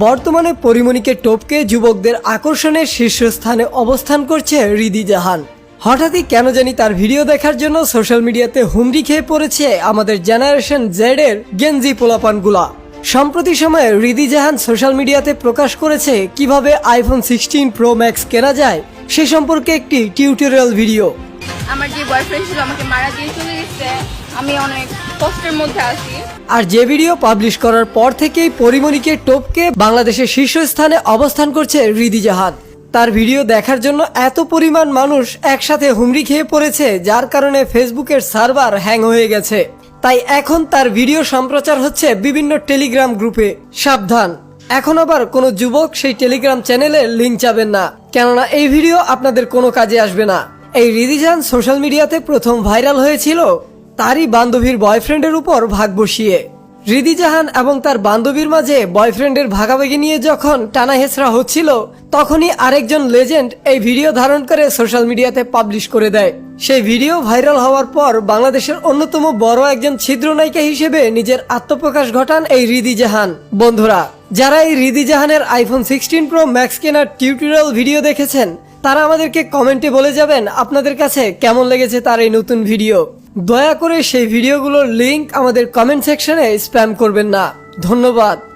বর্তমানে পরিমণিকে টপকে যুবকদের আকর্ষণের শীর্ষস্থানে অবস্থান করছে রিদি জাহান। হঠাৎই কেন জানি তার ভিডিও দেখার জন্য সোশ্যাল মিডিয়াতে হুমড়ি খেয়ে পড়েছে আমাদের জেনারেশন জেড এর গেঞ্জি পোলাপানগুলা। সম্প্রতি সময়ে রিদি জাহান সোশ্যাল মিডিয়াতে প্রকাশ করেছে কীভাবে আইফোন সিক্সটিন প্রো ম্যাক্স কেনা যায় সে সম্পর্কে একটি টিউটোরিয়াল ভিডিও। আমার যে বয়ফ্রেন্ড ছিল আমাকে মারা দিয়ে চলে গেছে। আমি অনেক কষ্টের মধ্যে আছি। আর যে ভিডিও পাবলিশ করার পর থেকেই পরিমণিকে টপকে বাংলাদেশের শীর্ষস্থানে অবস্থান করছে রিদি জাহান। তার ভিডিও দেখার জন্য এত পরিমাণ মানুষ একসাথে হুমড়ি খেয়ে পড়েছে, যার কারণে ফেসবুকের সার্ভার হ্যাং হয়ে গেছে। তাই এখন তার ভিডিও সম্প্রচার হচ্ছে বিভিন্ন টেলিগ্রাম গ্রুপে। সাবধান। এখন আবার কোনো যুবক সেই টেলিগ্রাম চ্যানেলে লিঙ্ক চাবেন না। কেননা এই ভিডিও আপনাদের কোনো কাজে আসবে না। এই রিদিজান সোশ্যাল মিডিয়াতে প্রথম ভাইরাল হয়েছিল তারই বান্ধবীর বয়ফ্রেন্ডের উপর ভাগ বসিয়ে। রিদি জাহান এবং তার বান্ধবীর মাঝে বয়ফ্রেন্ডের ভাগাভাগি নিয়ে যখন টানা হেঁচড়া হচ্ছিল, তখনই আরেকজন লেজেন্ড এই ভিডিও ধারণ করে সোশ্যাল মিডিয়াতে পাবলিশ করে দেয়। সেই ভিডিও ভাইরাল হওয়ার পর বাংলাদেশের অন্যতম বড় একজন ছিদ্র নায়িকা হিসেবে নিজের আত্মপ্রকাশ ঘটান এই রিদি জাহান বন্ধুরা, যারা এই রিদি জাহানের আইফোন সিক্সটিন প্রো ম্যাক্স কেনার টিউটোরিয়াল ভিডিও দেখেছেন তারা আমাদেরকে কমেন্টে বলে যাবেন আপনাদের কাছে কেমন লেগেছে তার এই নতুন ভিডিও। দয়া করে সেই ভিডিওগুলোর লিংক আমাদের কমেন্ট সেকশনে স্প্যাম করবেন না। ধন্যবাদ।